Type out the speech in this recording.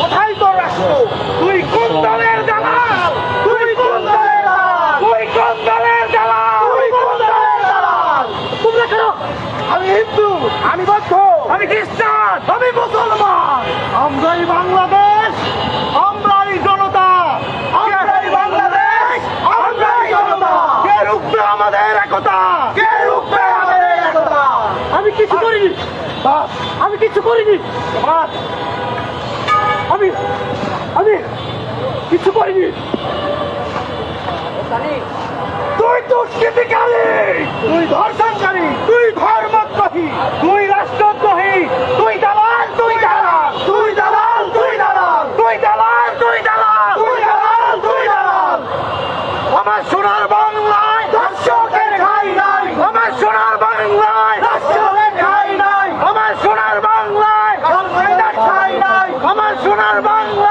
কোথায় তোর রাষ্ট্র? তুই কোন দলের দালাল? তুই কোন দলের দালাল? তুই দলের দালাল? তুই কোন দলের দালাল? তোমরা কেন? আমি হিন্দু আমি বৌদ্ধ আমি খ্রিস্টান আমি মুসলমান। আমরাই বাংলাদেশ আমরাই জনতা। আমরাই বাংলাদেশ আমরাই জনতা। কে রূপে আমাদের কে রূপে আমি কিছু করিনি। আমি কিছু করিনি। আমি আমি কিছু করিনি। তুই দুষ্কৃতিকারী তুই ধর্ষণকারী। তুই i'm Armando!